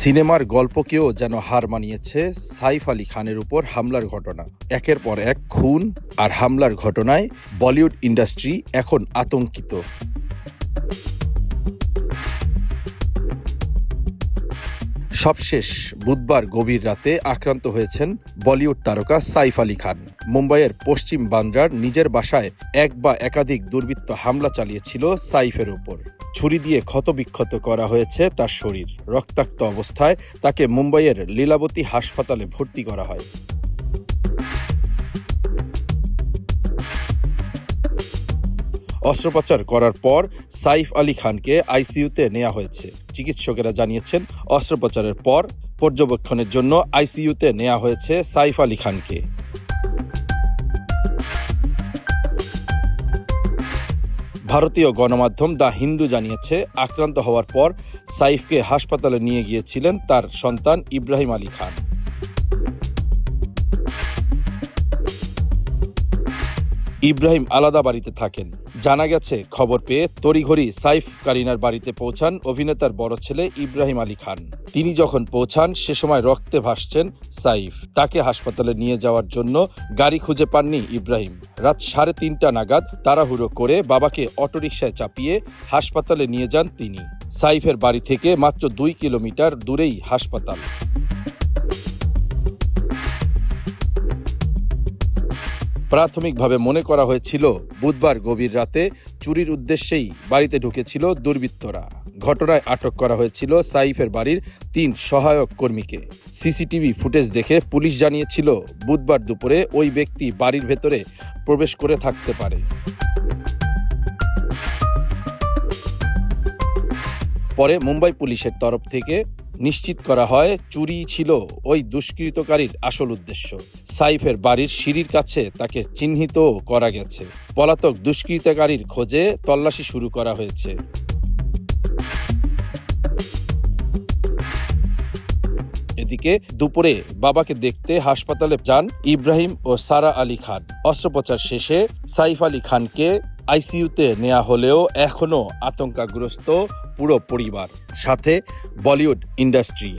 সিনেমার গল্পকেও যেন হার মানিয়েছে সাইফ আলী খানের উপর হামলার ঘটনা। একের পর এক খুন আর হামলার ঘটনায় বলিউড ইন্ডাস্ট্রি এখন আতঙ্কিত। সবশেষ বুধবার গভীর রাতে আক্রান্ত হয়েছেন বলিউড তারকা সাইফ আলী খান। মুম্বাইয়ের পশ্চিম বান্দ্রার নিজের বাসায় এক বা একাধিক দুর্বৃত্ত হামলা চালিয়েছিল সাইফের ওপর ছুরি দিয়ে ক্ষতবিক্ষত করা হয়েছে তার শরীর। রক্তাক্ত অবস্থায় তাকে মুম্বাইয়ের লীলাবতী হাসপাতালে ভর্তি করা হয়। অস্ত্রোপচার করার পর সাইফ আলী খানকে আইসিইউতে নেওয়া হয়েছে। চিকিৎসকেরা জানিয়েছেন, অস্ত্রোপচারের পর পর্যবেক্ষণের জন্য আইসিইউতে নেওয়া হয়েছে সাইফ আলী খানকে। ভারতীয় গণমাধ্যম দ্য হিন্দু জানিয়েছে, আক্রান্ত হওয়ার পর সাইফকে হাসপাতালে নিয়ে গিয়েছিলেন তার সন্তান ইব্রাহিম আলী খান। ইব্রাহিম আলাদা বাড়িতে থাকেন। জানা গেছে, খবর পেয়ে তড়িঘড়ি সাইফ কারিনার বাড়িতে পৌঁছান অভিনেতার বড় ছেলে ইব্রাহিম আলী খান। তিনি যখন পৌঁছান, সে সময় রক্তে ভাসছেন সাইফ। তাকে হাসপাতালে নিয়ে যাওয়ার জন্য গাড়ি খুঁজে পাননি ইব্রাহিম। রাত সাড়ে তিনটা নাগাদ তাড়াহুড়ো করে বাবাকে অটোরিকশায় চাপিয়ে হাসপাতালে নিয়ে যান তিনি। সাইফের বাড়ি থেকে মাত্র দুই কিলোমিটার দূরেই হাসপাতাল। প্রাথমিকভাবে মনে করা হয়েছিল, বুধবার গভীর রাতে চুরির উদ্দেশ্যেই বাড়িতে ঢুকেছিল দুর্বৃত্তরা। ঘটনায় আটক করা হয়েছিল সাইফের বাড়ির তিন সহায়ক কর্মীকে। সিসিটিভি ফুটেজ দেখে পুলিশ জানিয়েছিল, বুধবার দুপুরে ওই ব্যক্তি বাড়ির ভেতরে প্রবেশ করে থাকতে পারে। পরে মুম্বাই পুলিশের তরফ থেকে নিশ্চিত করা হয়, চুরি ছিল ওই দুষ্কৃতকারীর আসল উদ্দেশ্য। সাইফের বাড়ির সিঁড়ির কাছে তাকে চিহ্নিত করা গেছে। পলাতক দুষ্কৃতকারীর খোঁজে তল্লাশি শুরু করা হয়েছে। এদিকে দুপুরে বাবাকে দেখতে হাসপাতালে যান ইব্রাহিম ও সারা আলী খান। অস্ত্রোপচার শেষে সাইফ আলী খানকে আইসিইউতে নেওয়া হলেও এখনও আতঙ্কাগ্রস্ত পুরো পরিবার সাথে বলিউড ইন্ডাস্ট্রি।